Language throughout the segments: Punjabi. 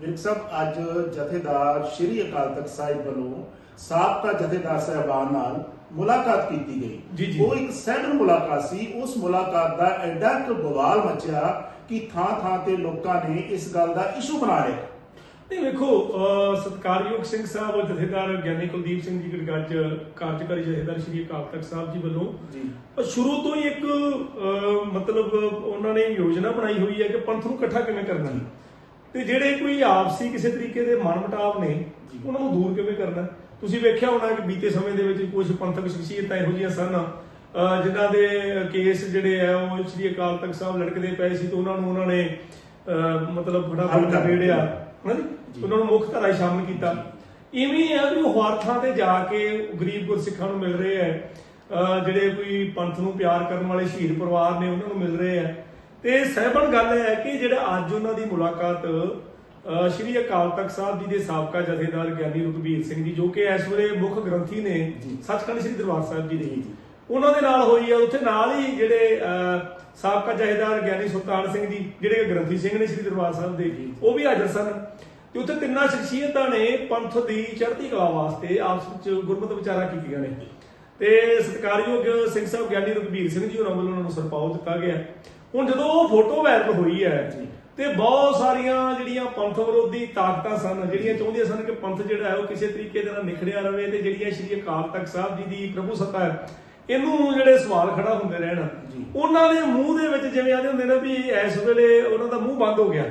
ਵਿਰਕ ਸਾਹਿਬ ਅੱਜ ਜਥੇਦਾਰ ਸ਼੍ਰੀ ਅਕਾਲ ਤਖਤ ਸਾਹਿਬ ਵੱਲੋਂ ਸਾਬਕਾ ਜਥੇਦਾਰ ਸਾਹਿਬਾਨ ਨਾਲ ਮੁਲਾਕਾਤ ਕੀਤੀ ਗਈ। ਉਹ ਇੱਕ ਸੈਕੰਡ ਮੁਲਾਕਾਤ ਸੀ। ਉਸ ਮੁਲਾਕਾਤ ਦਾ ਐਡਾ ਕੁ ਬਵਾਲ ਮਚਿਆ ਕਿ ਥਾਂ ਥਾਂ ਤੇ ਲੋਕਾਂ ਨੇ ਇਸ ਗੱਲ ਦਾ ਇਸ਼ੂ ਬਣਾ ਲਿਆ ਨਹੀਂ ਵੇਖੋ ਸਤਿਕਾਰਯੋਗ ਸਿੰਘ ਸਾਹਿਬ ਉਹ ਜਥੇਦਾਰ ਗਿਆਨੀ ਕੁਲਦੀਪ ਸਿੰਘ ਜੀ ਗੜਗੱਜ ਕਾਰਜਕਾਰੀ ਜਥੇਦਾਰ ਸ਼੍ਰੀ ਅਕਾਲ ਤਖਤ ਸਾਹਿਬ ਜੀ ਵੱਲੋਂ। ਜੀ। ਪਰ ਸ਼ੁਰੂ ਤੋਂ ਹੀ ਇੱਕ ਮਤਲਬ ਉਹਨਾਂ ਨੇ ਯੋਜਨਾ ਬਣਾਈ ਹੋਈ ਹੈ ਕਿ ਪੰਥ ਨੂੰ ਇਕੱਠਾ ਕਿਵੇਂ ਕਰਨਾ ਹੈ? ਤੇ ਜਿਹੜੇ ਕੋਈ ਆਪਸੀ ਕਿਸੇ ਤਰੀਕੇ ਦੇ ਮਨਮਟਾਵ ਨੇ। ਉਹਨਾਂ ਨੂੰ ਦੂਰ ਕਿਵੇਂ ਕਰਨਾ? ਤੁਸੀਂ ਵੇਖਿਆ ਹੋਣਾ ਕਿ ਬੀਤੇ ਸਮੇਂ ਦੇ ਵਿੱਚ ਕੁਝ ਪੰਥਕ ਸ਼ਖਸੀਅਤਾਂ ਇਹੋ ਜਿਹੀਆਂ ਸਨ ਜਿਨ੍ਹਾਂ ਦੇ ਕੇਸ ਜਿਹੜੇ ਆ ਉਹ ਸ਼੍ਰੀ ਅਕਾਲ ਤਖਤ ਸਾਹਿਬ ਲੜਕਦੇ ਪਏ ਸੀ ਤੇ ਉਹਨਾਂ ਨੂੰ ਉਹਨਾਂ ਨੇ ਮਤਲਬ ਕਰ ਨਵੇੜਿਆ ਦਿੱਤਾ। ਹਨਾ। ਉਹਨਾਂ ਨੂੰ ਮੁੱਖ ਧਾਰਾ ਸ਼ਾਮਲ ਕੀਤਾ ਇਵੇਂ ਆ ਵੀ ਉਹ ਹਰ ਥਾਂ ਤੇ ਜਾ ਕੇ ਗਰੀਬ ਗੁਰਸਿੱਖਾਂ ਨੂੰ ਮਿਲ ਰਹੇ ਆ ਜਿਹੜੇ ਕੋਈ ਪੰਥ ਨੂੰ ਪਿਆਰ ਕਰਨ ਵਾਲੇ ਸ਼ਹੀਦ ਪਰਿਵਾਰ ਨੇ ਉਹਨਾਂ ਨੂੰ ਮਿਲ ਰਹੇ ਆ ਤੇ ਸਹਿਬਨ ਗੱਲ ਇਹ ਹੈ ਕਿ ਜਿਹੜਾ ਅੱਜ ਉਹਨਾਂ ਦੀ ਮੁਲਾਕਾਤ ਸ਼੍ਰੀ ਅਕਾਲ ਤਖਤ ਸਾਹਿਬ ਜੀ ਦੇ ਸਾਬਕਾ ਜਥੇਦਾਰ ਗਿਆਨੀ ਰਘਬੀਰ ਸਿੰਘ ਜੀ ਜੋ ਕਿ ਇਸ ਵੇਲੇ ਮੁੱਖ ਗ੍ਰੰਥੀ ਨੇ। ਸੱਚਖੰਡ ਸ਼੍ਰੀ ਦਰਬਾਰ ਸਾਹਿਬ ਜੀ ਦੇ। ਉਹਨਾਂ ਦੇ ਨਾਲ ਹੋਈ ਆ ਉੱਥੇ ਨਾਲ ਹੀ ਜਿਹੜੇ ਸਾਬਕਾ ਜਥੇਦਾਰ ਗਿਆਨੀ ਸੁਲਤਾਨ ਸਿੰਘ ਜੀ ਜਿਹੜੇ ਗ੍ਰੰਥੀ ਸਿੰਘ ਨੇ ਸ਼੍ਰੀ ਦਰਬਾਰ ਸਾਹਿਬ ਦੇ ਜੀ। ਉਹ ਵੀ ਹਾਜ਼ਰ ਸਨ ਤੇ ਉੱਥੇ ਤਿੰਨਾਂ ਸ਼ਖਸੀਅਤਾਂ ਨੇ ਪੰਥ ਦੀ ਚੜ੍ਹਦੀ ਕਲਾ ਵਾਸਤੇ ਆਪਸ ਵਿੱਚ ਗੁਰਮਤਿ ਵਿਚਾਰਾ ਕੀਤੀਆਂ ਨੇ ਤੇ ਸਤਿਕਾਰਯੋਗ ਸਿੰਘ ਸਾਹਿਬ ਗਿਆਨੀ ਰਘਬੀਰ ਸਿੰਘ ਜੀ ਹੋਰਾਂ ਵੱਲੋਂ ਉਹਨਾਂ ਨੂੰ ਸਰਪਾਉ ਦਿੱਤਾ ਗਿਆ। ਹੁਣ ਜਦੋਂ ਉਹ ਫੋਟੋ ਵਾਇਰਲ ਹੋਈ ਹੈ। ਤੇ ਬਹੁਤ ਸਾਰੀਆਂ ਜਿਹੜੀਆਂ ਪੰਥ ਵਿਰੋਧੀ ਤਾਕਤਾਂ ਸਨ ਜਿਹੜੀਆਂ ਚਾਹੁੰਦੀਆਂ ਸਨ ਕਿ ਪੰਥ ਜਿਹੜਾ ਹੈ ਉਹ ਕਿਸੇ ਤਰੀਕੇ ਦੇ ਨਾਲ ਨਿਖੜਿਆ ਰਵੇ ਤੇ ਜਿਹੜੀਆਂ ਸ਼੍ਰੀ ਅਕਾਲ ਤਖਤ ਸਾਹਿਬ ਜੀ ਦੀ ਪ੍ਰਭੂ ਸੱਤਾ ਹੈ ਇਹਨੂੰ ਜਿਹੜੇ ਸਵਾਲ ਖੜਾ ਹੁੰਦੇ ਰਹਿਣ। ਉਹਨਾਂ ਦੇ ਮੂੰਹ ਦੇ ਵਿੱਚ ਜਿਵੇਂ ਆਦੇ ਹੁੰਦੇ ਨੇ ਵੀ ਇਸ ਵੇਲੇ ਉਹਨਾਂ ਦਾ ਮੂੰਹ ਬੰਦ ਹੋ ਗਿਆ।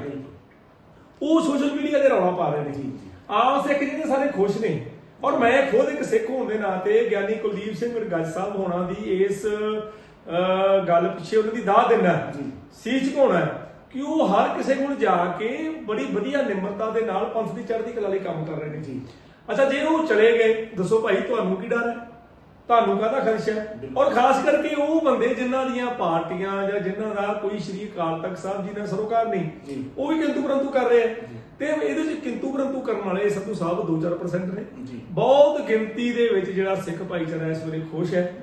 ਉਹ ਸੋਸ਼ਲ ਮੀਡੀਆ ਤੇ ਰੌਲਾ ਪਾ ਰਹੇ ਨੇ ਜੀ। ਆਮ ਸਿੱਖ ਜਿਹੜੇ ਸਾਰੇ ਖੁਸ਼ ਨੇ। ਔਰ ਮੈਂ ਖੁਦ ਇੱਕ ਸਿੱਖ ਹੋਣ ਦੇ ਨਾਤੇ ਗਿਆਨੀ ਕੁਲਦੀਪ ਸਿੰਘ ਗੜਗੱਜ ਸਾਹਿਬ ਹੋਣਾ ਦੀ ਇਸ ਗੱਲ ਪਿੱਛੇ ਉਹਨਾਂ ਦੀ ਦਾਹ ਜੀ। ਸੀ ਝੁਕਾਉਣਾ ਕਿ ਉਹ ਹਰ ਕਿਸੇ ਕੋਲ ਜਾ ਕੇ ਬੜੀ ਵਧੀਆ ਨਿਮਰਤਾ ਦੇ ਨਾਲ ਪੰਥ ਦੀ ਚੜ੍ਹਦੀ ਕਲਾ ਲਈ ਕੰਮ ਕਰ ਰਹੇ ਨੇ। ਜੀ। ਅੱਛਾ ਜੇ ਉਹ ਚਲੇ ਗਏ ਦੱਸੋ ਭਾਈ ਤੁਹਾਨੂੰ ਕੀ ਡਰ ਹੈ? ਤੁਹਾਨੂੰ ਕਾਹਦਾ ਖਦਸ਼ਾ ਔਰ ਖਾਸ ਕਰਕੇ ਉਹ ਬੰਦੇ ਜਿਨ੍ਹਾਂ ਦੀਆਂ ਪਾਰਟੀਆਂ ਜਾਂ ਜਿਨ੍ਹਾਂ ਦਾ ਕੋਈ ਸ਼੍ਰੀ ਅਕਾਲ ਤਖਤ ਸਾਹਿਬ ਜੀ ਨਾਲ ਸਰੋਕਾਰ ਨਹੀਂ। ਉਹ ਵੀ ਕਿੰਤੂ ਪਰੰਤੂ ਕਰ ਰਹੇ ਆ। ਤੇ ਇਹਦੇ ਵਿੱਚ ਕਿੰਤੂ ਪਰੰਤੂ ਕਰਨ ਵਾਲੇ ਸੰਧੂ ਸਾਹਿਬ 2-4% ਨੇ। ਬਹੁਤ ਗਿਣਤੀ ਦੇ ਵਿੱਚ ਜਿਹੜਾ ਸਿੱਖ ਭਾਈਚਾਰਾ ਇਸ ਵੇਲੇ ਖੁਸ਼ ਹੈ।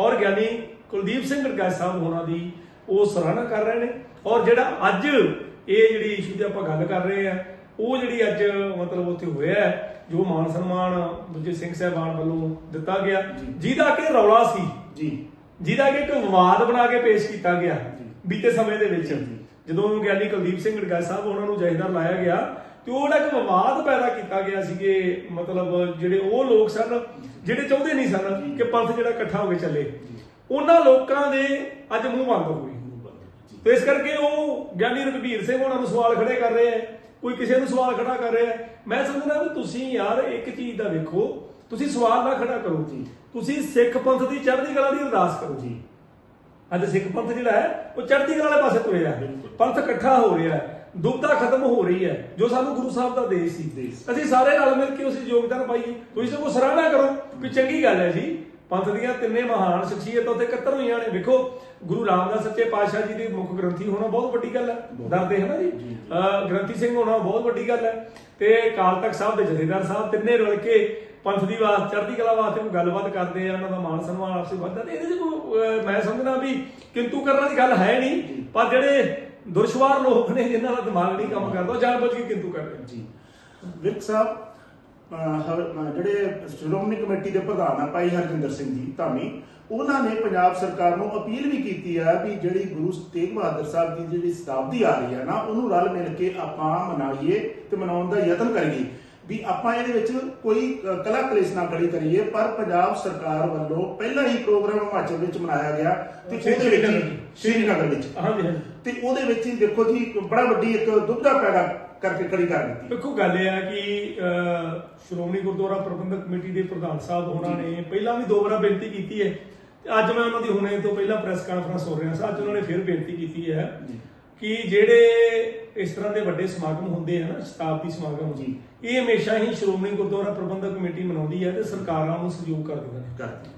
ਔਰ ਗਿਆਨੀ ਕੁਲਦੀਪ ਸਿੰਘ ਗੜਗਾਜ ਸਾਹਿਬ ਹੋਣਾ ਦੀ ਉਹ ਸਰਾਹਨਾ ਕਰ ਰਹੇ ਨੇ। ਔਰ ਜਿਹੜਾ ਅੱਜ ਇਹ ਜਿਹੜੀ ਇਸ਼ੂ ਦੀ ਆਪਾਂ ਗੱਲ ਕਰ ਰਹੇ ਆ ਉਹ ਜਿਹੜੀ ਅੱਜ ਮਤਲਬ ਉੱਥੇ ਹੋਇਆ ਜੋ ਮਾਨ ਸਨਮਾਨ ਦੂਜੇ ਸਿੰਘ ਸਾਹਿਬਾਨ ਵੱਲੋਂ ਦਿੱਤਾ ਗਿਆ। ਜਿਹਦਾ ਕਿ ਰੌਲਾ ਸੀ। ਜੀ। ਜਿਹਦਾ ਕਿ ਇੱਕ ਵਿਵਾਦ ਬਣਾ ਕੇ ਪੇਸ਼ ਕੀਤਾ ਗਿਆ। ਬੀਤੇ ਸਮੇਂ ਦੇ ਵਿੱਚ। ਜਦੋਂ ਗਿਆਨੀ ਕੁਲਦੀਪ ਸਿੰਘ ਗੜਗਾਜ ਸਾਹਿਬ ਉਹਨਾਂ ਨੂੰ ਜਥੇਦਾਰ ਲਾਇਆ ਗਿਆ ਤੇ ਉਹ ਜਿਹੜਾ ਇੱਕ ਵਿਵਾਦ ਪੈਦਾ ਕੀਤਾ ਗਿਆ ਸੀ ਕਿ ਮਤਲਬ ਜਿਹੜੇ ਉਹ ਲੋਕ ਸਨ ਜਿਹੜੇ ਚਾਹੁੰਦੇ ਨਹੀਂ ਸਨ ਕਿ ਪੰਥ ਜਿਹੜਾ ਇਕੱਠਾ ਹੋ ਕੇ ਚੱਲੇ। ਉਹਨਾਂ ਲੋਕਾਂ ਦੇ ਅੱਜ ਮੂੰਹ ਬੰਦ ਹੋ ਗਏ। ਤੇ ਇਸ ਕਰਕੇ ਉਹ ਗਿਆਨੀ ਰਘਬੀਰ ਸਿੰਘ ਉਹਨਾਂ ਨੂੰ ਸਵਾਲ ਖੜੇ ਕਰ ਰਹੇ ਆ ਕੋਈ ਕਿਸੇ ਨੂੰ ਸਵਾਲ ਖੜਾ ਕਰ ਰਿਹਾ। ਮੈਂ ਸਮਝਦਾ ਵੀ ਤੁਸੀਂ ਯਾਰ ਇੱਕ ਚੀਜ਼ ਦਾ ਵੇਖੋ ਤੁਸੀਂ ਸਵਾਲ ਨਾ ਖੜਾ ਕਰੋ ਜੀ। ਤੁਸੀਂ ਸਿੱਖ ਪੰਥ ਦੀ ਚੜ੍ਹਦੀ ਕਲਾ ਦੀ ਅਰਦਾਸ ਕਰੋ ਜੀ ਅੱਜ ਸਿੱਖ ਪੰਥ ਜਿਹੜਾ ਹੈ ਉਹ ਚੜ੍ਹਦੀ ਕਲਾ ਵਾਲੇ ਪਾਸੇ ਤੁਰਿਆ ਹੈ। ਪੰਥ ਇਕੱਠਾ ਹੋ ਰਿਹਾ ਹੈ ਦੁਬਦਾ ਖਤਮ ਹੋ ਰਹੀ ਹੈ ਜੋ ਸਾਨੂੰ ਗੁਰੂ ਸਾਹਿਬ ਦਾ ਦੇਸ਼ ਸੀ ਦੇਸ਼। ਅਸੀਂ ਸਾਰੇ ਨਾਲ ਮਿਲ ਕੇ ਉਸ ਯੋਗਦਾਨ ਪਾਈਏ ਤੁਸੀਂ ਸਗੋਂ ਸਰਾਹਨਾ ਕਰੋ ਵੀ ਚੰਗੀ ਗੱਲ ਹੈ ਜੀ ਪੰਥ ਦੀਆਂ ਤਿੰਨੇ ਮਹਾਨ ਸ਼ਖਸੀਅਤਾਂ ਉੱਤੇ ਇਕੱਤਰ ਹੋਈਆਂ ਨੇ। ਵੇਖੋ ਗੁਰੂ ਰਾਮਦਾਸ ਸੱਚੇ ਪਾਤਸ਼ਾਹ ਜੀ ਦੇ ਮੁੱਖ ਗ੍ਰੰਥੀ ਹੋਣਾ ਬਹੁਤ ਵੱਡੀ ਗੱਲ ਹੈ। ਦਰਦੇ ਹੈ ਨਾ ਜੀ? ਗ੍ਰੰਥੀ ਸਿੰਘ ਹੋਣਾ ਬਹੁਤ ਵੱਡੀ ਗੱਲ ਹੈ। ਤੇ ਕਾਲ ਤਖਤ ਸਾਹਿਬ ਦੇ ਜਥੇਦਾਰ ਸਾਹਿਬ ਤਿੰਨੇ ਰਲ ਕੇ ਪੰਥ ਦੀ ਵਾਸਤੇ ਚੜ੍ਹਦੀ ਕਲਾ ਵਾਸਤੇ ਕੋਈ ਗੱਲਬਾਤ ਕਰਦੇ ਆ ਉਹਨਾਂ ਦਾ ਮਾਨ ਸਨਮਾਨ ਆਪਸੇ ਵੱਧਦਾ। ਤੇ ਇਹਦੇ 'ਚ ਕੋਈ ਮੈਂ ਸਮਝਦਾ ਵੀ ਕਿੰਤੂ ਕਰਨ ਦੀ ਗੱਲ ਹੈ ਨਹੀਂ ਪਰ ਜਿਹੜੇ ਦੁਰਸ਼ਵਾਰ ਲੋਕ ਨੇ ਜਿਨ੍ਹਾਂ ਦਾ ਦਿਮਾਗ ਨਹੀਂ ਕੰਮ ਕਰਦਾ ਉਹ ਜਾਣਬੁੱਝ ਕੇ ਕਿੰਤੂ ਕਰਦੇ ਜੀ। ਵਿਰਕ ਸਾਹਿਬ ਜਿਹੜੇ ਸ਼੍ਰੋਮਣੀ ਕਮੇਟੀ ਦੇ ਪ੍ਰਧਾਨ ਆ ਭਾਈ ਹਰਜਿੰਦਰ ਸਿੰਘ ਜੀ ਧਾਮੀ ਉਹਨਾਂ ਨੇ ਪੰਜਾਬ ਸਰਕਾਰ ਨੂੰ ਅਪੀਲ ਵੀ ਕੀਤੀ ਹੈ ਵੀ ਜਿਹੜੀ ਗੁਰੂ ਤੇਗ ਬਹਾਦਰ ਸਾਹਿਬ ਦੀ ਜਿਹੜੀ ਸ਼ਤਾਬਦੀ ਆ ਰਹੀ ਹੈ ਨਾ ਉਹਨੂੰ ਰਲ ਮਿਲ ਕੇ ਆਪਾਂ ਮਨਾਈਏ ਤੇ ਮਨਾਉਣ ਦਾ ਯਤਨ ਕਰੀਏ। ਵੀ ਆਪਾਂ ਇਹਦੇ ਵਿੱਚ ਕੋਈ ਕਲਾ ਕਲੇਸ਼ ਨਾ ਖੜੀ ਕਰੀਏ ਪਰ ਪੰਜਾਬ ਸਰਕਾਰ ਵੱਲੋਂ ਪਹਿਲਾਂ ਹੀ ਪ੍ਰੋਗਰਾਮ ਹਿਮਾਚਲ ਵਿੱਚ ਮਨਾਇਆ ਗਿਆ ਤੇ ਉਹਦੇ ਵਿੱਚ ਸ਼੍ਰੀਨਗਰ ਵਿੱਚ। ਤੇ ਉਹਦੇ ਵਿੱਚ ਹੀ ਦੇਖੋ ਜੀ ਬੜਾ ਵੱਡੀ ਇੱਕ ਦੁਬਦਾ ਪੈਦਾ ਕਰਕੇ ਖੜੀ ਕਰ ਦਿੱਤੀ। ਦੇਖੋ ਗੱਲ ਇਹ ਹੈ ਕਿ ਅਹ, ਸ਼੍ਰੋਮਣੀ ਗੁਰਦੁਆਰਾ ਪ੍ਰਬੰਧਕ ਕਮੇਟੀ ਦੇ ਪ੍ਰਧਾਨ ਸਾਹਿਬ ਉਹਨਾਂ ਨੇ ਪਹਿਲਾਂ ਵੀ ਦੋ ਵਾਰ ਬੇਨਤੀ ਕੀਤੀ ਹੈ। ਤੇ ਅੱਜ ਮੈਂ ਉਹਨਾਂ ਦੀ ਹੁਣੇ ਤੋਂ ਪਹਿਲਾਂ ਪ੍ਰੈਸ ਕਾਨਫਰੰਸ ਹੋ ਰਿਹਾ ਸੀ। ਅੱਜ ਉਹਨਾਂ ਨੇ ਫਿਰ ਬੇਨਤੀ ਕੀਤੀ ਹੈ ਜੀ। ਕਿ ਜਿਹੜੇ ਇਸ ਤਰ੍ਹਾਂ ਦੇ ਵੱਡੇ ਸਮਾਗਮ ਹੁੰਦੇ ਆ ਨਾ ਸ਼ਤਾਬਦੀ ਸਮਾਗਮ ਜੀ। ਇਹ ਹਮੇਸ਼ਾ ਹੀ ਸ਼੍ਰੋਮਣੀ ਗੁਰਦੁਆਰਾ ਪ੍ਰਬੰਧਕ ਕਮੇਟੀ ਮਨਾਉਂਦੀ ਹੈ ਤੇ ਸਰਕਾਰਾਂ ਨੂੰ ਸਹਿਯੋਗ ਕਰਦੀਆਂ ਨੇ। ਕਰਤੀ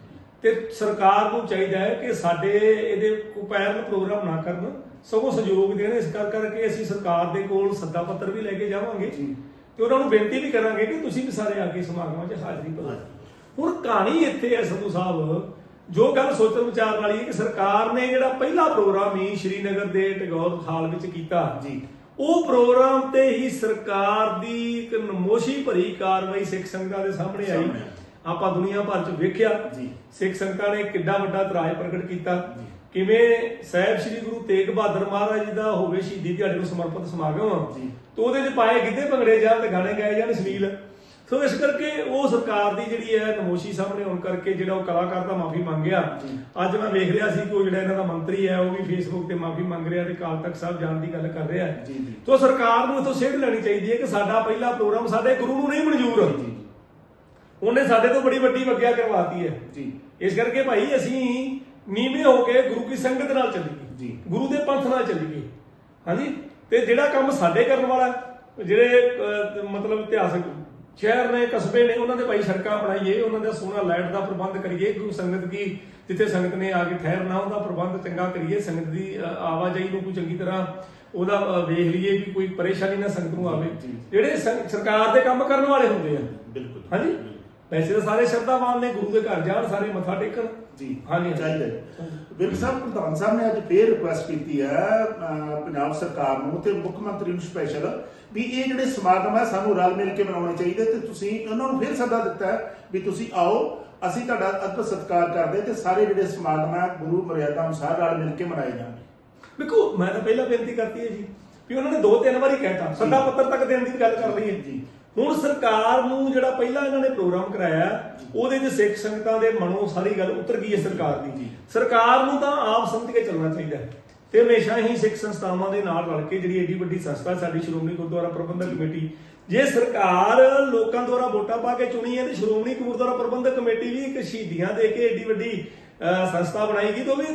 ਤੇ ਸਰਕਾਰ ਨੂੰ ਚਾਹੀਦਾ ਹੈ ਕਿ ਸਾਡੇ ਇਹਦੇ ਪੈਰਲ ਪ੍ਰੋਗਰਾਮ ਨਾ ਕਰਨ ਸਗੋਂ ਸਹਿਯੋਗ ਦੇਣ ਇਸ ਕਰ ਕਰਕੇ ਅਸੀਂ ਸਰਕਾਰ ਦੇ ਕੋਲ ਸੱਦਾ ਪੱਤਰ ਵੀ ਲੈ ਕੇ ਜਾਵਾਂਗੇ। ਤੇ ਉਹਨਾਂ ਨੂੰ ਬੇਨਤੀ ਵੀ ਕਰਾਂਗੇ ਕਿ ਤੁਸੀਂ ਵੀ ਸਾਰੇ ਆ ਕੇ ਸਮਾਗਮਾਂ 'ਚ ਹਾਜ਼ਰੀ ਭਰੋ ਹੁਣ ਕਹਾਣੀ ਇੱਥੇ ਹੈ ਸੰਧੂ ਸਾਹਿਬ ਜੋ ਗੱਲ ਸੋਚਣ ਵਿਚਾਰਨ ਵਾਲੀ ਹੈ ਕਿ ਸਰਕਾਰ ਨੇ ਜਿਹੜਾ ਪਹਿਲਾ ਪ੍ਰੋਗਰਾਮ ਹੀ ਸ਼੍ਰੀਨਗਰ ਦੇ ਟੈਗੋਰ ਹਾਲ ਵਿੱਚ ਕੀਤਾ ਜੀ। ਉਹ ਪ੍ਰੋਗਰਾਮ ਤੇ ਹੀ ਸਰਕਾਰ ਦੀ ਇੱਕ ਨਮੋਸ਼ੀ ਭਰੀ ਕਾਰਵਾਈ ਸਿੱਖ ਸੰਗਤਾਂ ਦੇ ਸਾਹਮਣੇ ਆਈ। ਆਪਾਂ ਦੁਨੀਆ ਭਰ ਚ ਵੇਖਿਆ ਜੀ। ਸਿੱਖ ਸੰਗਤਾਂ ਨੇ ਕਿੱਡਾ ਵੱਡਾ ਇਤਰਾਜ਼ ਪ੍ਰਗਟ ਕੀਤਾ ਕਿਵੇਂ ਸਾਹਿਬ ਸ੍ਰੀ ਗੁਰੂ ਤੇਗ ਬਹਾਦਰ ਮਹਾਰਾਜ ਜੀ ਦਾ ਹੋਵੇ ਸ਼ਹੀਦੀ ਦਿਹਾੜੇ ਨੂੰ ਸਮਰਪਿਤ ਸਮਾਗਮ ਜੀ। ਤੇ ਉਹਦੇ ਚ ਪਾਏ ਗਿੱਧੇ ਭੰਗੜੇ ਜਾਣ ਤੇ ਗਾਣੇ ਗਾਏ ਜਾਣ ਅਸ਼ਲੀਲ ਸੋ ਇਸ ਕਰਕੇ ਉਹ ਸਰਕਾਰ ਦੀ ਜਿਹੜੀ ਹੈ ਨਮੋਸ਼ੀ ਸਾਹਮਣੇ ਆਉਣ ਕਰਕੇ ਜਿਹੜਾ ਉਹ ਕਲਾਕਾਰ ਦਾ ਮਾਫੀ ਮੰਗਿਆ। ਅੱਜ ਮੈਂ ਵੇਖ ਰਿਹਾ ਸੀ ਕਿ ਉਹ ਜਿਹੜਾ ਇਹਨਾਂ ਦਾ ਮੰਤਰੀ ਹੈ ਉਹ ਵੀ ਫੇਸਬੁੱਕ ਤੇ ਮਾਫੀ ਮੰਗ ਰਿਹਾ ਤੇ ਕਾਲ ਤੱਕ ਸਾਹਿਬ ਜਾਣ ਦੀ ਗੱਲ ਕਰ ਰਿਹਾ ਹੈ ਜੀ, ਜੀ। ਤੋ ਸਰਕਾਰ ਨੂੰ ਇਥੋਂ ਸੇਧ ਲੈਣੀ ਚਾਹੀਦੀ ਹੈ ਕਿ ਸਾਡਾ ਪਹਿਲਾ ਪ੍ਰੋਗਰਾਮ ਸਾਡੇ ਗੁਰੂ ਨੂੰ ਨਹੀਂ ਮਨਜ਼ੂਰ ਉਹਨੇ ਸਾਡੇ ਤੋਂ ਬੜੀ ਵੱਡੀ ਵੱਗਿਆ ਕਰਵਾਤੀ ਹੈ। ਜੀ। ਇਸ ਕਰਕੇ ਭਾਈ ਅਸੀਂ ਨੀਵੇਂ ਹੋ ਕੇ ਗੁਰੂ ਕੀ ਸੰਗਤ ਨਾਲ ਚੱਲੀਏ ਜੀ। ਗੁਰੂ ਦੇ ਪੰਥ ਨਾਲ ਚੱਲੀਏ ਹਾਂਜੀ? ਤੇ ਜਿਹੜਾ ਕੰਮ ਸਾਡੇ ਕਰਨ ਵਾਲਾ ਜਿਹੜੇ ਮਤਲਬ ਇਤਿਹਾਸਕ ਸ਼ਹਿਰ ਨੇ ਕਸਬੇ ਨੇ ਉਹਨਾਂ ਦੇ ਭਾਈ ਸੜਕਾਂ ਬਣਾਈਏ ਉਹਨਾਂ ਦਾ ਸੋਹਣਾ ਲਾਈਟ ਦਾ ਪ੍ਰਬੰਧ ਕਰੀਏ ਗੁਰੂ ਸੰਗਤ ਕੀ ਜਿੱਥੇ ਸੰਗਤ ਨੇ ਆ ਕੇ ਠਹਿਰਨਾ ਉਹਦਾ ਪ੍ਰਬੰਧ ਚੰਗਾ ਕਰੀਏ ਸੰਗਤ ਦੀ ਆਵਾਜਾਈ ਨੂੰ ਕੋਈ ਚੰਗੀ ਤਰ੍ਹਾਂ ਉਹਦਾ ਵੇਖ ਲਈਏ ਵੀ ਕੋਈ ਪਰੇਸ਼ਾਨੀ ਨਾ ਸੰਗਤ ਨੂੰ ਆਵੇ। ਜਿਹੜੇ ਸਰਕਾਰ ਦੇ ਕੰਮ ਕਰਨ ਵਾਲੇ ਹੁੰਦੇ ਆ। ਬਿਲਕੁਲ। ਹਾਂਜੀ? ਵੈਸੇ ਤਾਂ ਸਾਰੇ ਸ਼ਰਧਾਵਾਨ ਨੇ ਗੁਰੂ ਦੇ ਘਰ ਜਾਣ ਸਾਰੇ ਮੱਥਾ ਟੇਕਣ ਜੀ ਹਾਂਜੀ। ਚਾਹੀਦਾ ਹੈ। ਬਿਰਕ ਸਾਹਿਬ ਪ੍ਰਧਾਨ ਸਾਹਿਬ ਨੇ ਅੱਜ ਫੇਰ ਰਿਕੁਐਸਟ ਕੀਤੀ ਹੈ ਪੰਜਾਬ ਸਰਕਾਰ ਨੂੰ ਤੇ ਮੁੱਖ ਮੰਤਰੀ ਨੂੰ ਸਪੈਸ਼ਲ ਵੀ ਇਹ ਜਿਹੜੇ ਸਮਾਗਮ ਹੈ ਸਾਨੂੰ ਰਲ ਮਿਲ ਕੇ ਮਨਾਉਣੇ ਚਾਹੀਦੇ ਤੇ ਤੁਸੀਂ ਉਹਨਾਂ ਨੂੰ ਫੇਰ ਸੱਦਾ ਦਿੱਤਾ ਹੈ ਵੀ ਤੁਸੀਂ ਆਓ ਅਸੀਂ ਤੁਹਾਡਾ ਅਦਬ ਸਤਿਕਾਰ ਕਰਦੇ ਤੇ ਸਾਰੇ ਜਿਹੜੇ ਸਮਾਗਮ ਹੈ ਗੁਰੂ ਮਰਿਆਦਾ ਅਨੁਸਾਰ ਰਲ ਮਿਲ ਕੇ ਮਨਾਏ ਜਾਣਗੇ ਵੇਖੋ ਮੈਂ ਤਾਂ ਪਹਿਲਾਂ ਬੇਨਤੀ ਕਰਤੀ ਹੈ ਜੀ ਵੀ ਉਹਨਾਂ ਨੇ ਦੋ ਤਿੰਨ ਵਾਰੀ ਕਹਿਤਾ ਸੱਦਾ ਪੱਤਰ ਤੱਕ ਦੇਣ ਦੀ ਗੱਲ ਕਰ ਲਈ ਹੈ ਜੀ। ਹੁਣ ਸਰਕਾਰ ਨੂੰ ਜਿਹੜਾ ਪਹਿਲਾਂ ਇਹਨਾਂ ਨੇ ਪ੍ਰੋਗਰਾਮ ਕਰਾਇਆ ਉਹਦੇ 'ਚ ਸਿੱਖ ਸੰਗਤਾਂ ਦੇ ਮਨੋਂ ਸਾਰੀ ਗੱਲ ਉਤਰ ਗਈ ਹੈ ਸਰਕਾਰ ਦੀ। ਜੀ। ਸਰਕਾਰ ਨੂੰ ਤਾਂ ਆਪ ਸਮਝ ਕੇ ਚੱਲਣਾ ਚਾਹੀਦਾ ਹੈ। ਤੇ ਹਮੇਸ਼ਾ ਹੀ ਸਿੱਖ ਸੰਸਥਾਵਾਂ ਦੇ ਨਾਲ ਰਲ ਕੇ ਜਿਹੜੀ ਏਡੀ ਵੱਡੀ ਸੰਸਥਾ ਸਾਡੀ ਸ਼੍ਰੋਮਣੀ ਗੁਰਦੁਆਰਾ ਪ੍ਰਬੰਧਕ ਕਮੇਟੀ ਜੇ ਸਰਕਾਰ ਲੋਕਾਂ ਦੁਆਰਾ ਵੋਟਾਂ ਪਾ ਕੇ ਚੁਣੀ ਹੈ ਤੇ ਸ਼੍ਰੋਮਣੀ ਗੁਰਦੁਆਰਾ ਪ੍ਰਬੰਧਕ ਕਮੇਟੀ ਵੀ ਇੱਕ ਸ਼ਹੀਦੀਆਂ ਦੇ ਕੇ ਏਡੀ ਵੱਡੀ ਸੰਸਥਾ ਬਣਾਏਗੀ ਤਾਂ ਉਹ ਵੀ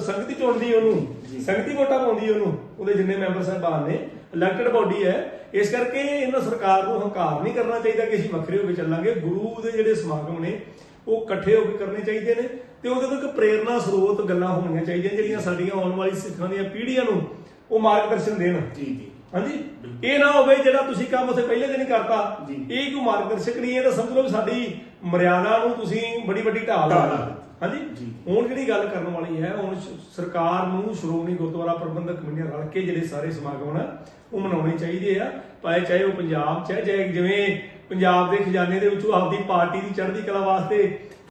ਸੰਗਤੀ ਚੁਣਦੀ ਉਹਨੂੰ। ਸੰਗਤੀ ਵੋਟਾਂ ਪਾਉਂਦੀ ਉਹਨੂੰ। ਉਹਦੇ ਜਿੰਨੇ ਮੈਂਬਰ ਸਾਹਿਬਾਨ ਨੇ ਇਲੈਕਟਡ ਬਾਡੀ ਹੈ। ਇਸ ਕਰਕੇ ਇਹਨਾਂ ਸਰਕਾਰ ਨੂੰ ਹੰਕਾਰ ਨਹੀਂ ਕਰਨਾ ਚਾਹੀਦਾ ਕਿ ਅਸੀਂ ਵੱਖਰੇ ਹੋ ਕੇ ਚੱਲਾਂਗੇ। ਗੁਰੂ ਦੇ ਜਿਹੜੇ ਸਮਾਗਮ ਨੇ ਉਹ ਇਕੱਠੇ ਹੋ ਕੇ ਕਰਨੇ ਚਾਹੀਦੇ ਨੇ ਤੇ ਉਹਦੇ ਤੋਂ ਇੱਕ ਪ੍ਰੇਰਨਾ ਸਰੋਤ ਗੱਲਾਂ ਹੋਣੀਆਂ ਚਾਹੀਦੀਆਂ ਜਿਹੜੀਆਂ ਸਾਡੀਆਂ ਆਉਣ ਵਾਲੀ ਸਿੱਖਾਂ ਦੀਆਂ ਪੀੜ੍ਹੀਆਂ ਨੂੰ ਉਹ ਮਾਰਗਦਰਸ਼ਨ ਦੇਣ। ਜੀ ਜੀ। ਹਾਂਜੀ? ਇਹ ਨਾ ਹੋਵੇ ਜਿਹੜਾ ਤੁਸੀਂ ਕੰਮ ਉੱਥੇ ਪਹਿਲੇ ਦਿਨ ਹੀ ਕਰਤਾ। ਇਹ ਕੋਈ ਮਾਰਗਦਰਸ਼ਕ ਨਹੀਂ ਹੈ ਤਾਂ ਸਮਝ ਲਓ ਸਾਡੀ ਮਰਿਆਦਾ ਨੂੰ ਤੁਸੀਂ ਬੜੀ ਵੱਡੀ ਢਾਲ ਲਾ। ਹਾਂਜੀ ਜੀ। ਹੁਣ ਜਿਹੜੀ ਗੱਲ ਕਰਨ ਵਾਲੀ ਹੈ ਹੁਣ ਸਰਕਾਰ ਨੂੰ ਸ਼੍ਰੋਮਣੀ ਗੁਰਦੁਆਰਾ ਪ੍ਰਬੰਧਕ ਕਮੇਟੀਆਂ ਰਲ ਕੇ ਜਿਹੜੇ ਸਾਰੇ ਸਮਾਗਮ ਨੇ ਉਹ ਮਨਾਉਣੇ ਚਾਹੀਦੇ ਆ ਭਾਵੇਂ ਚਾਹੇ ਉਹ ਪੰਜਾਬ ਚ ਹੈ ਚਾਹੇ ਜਿਵੇਂ ਪੰਜਾਬ ਦੇ ਖਜ਼ਾਨੇ ਦੇ ਵਿੱਚੋਂ ਆਪਦੀ ਪਾਰਟੀ ਦੀ ਚੜ੍ਹਦੀ ਕਲਾ ਵਾਸਤੇ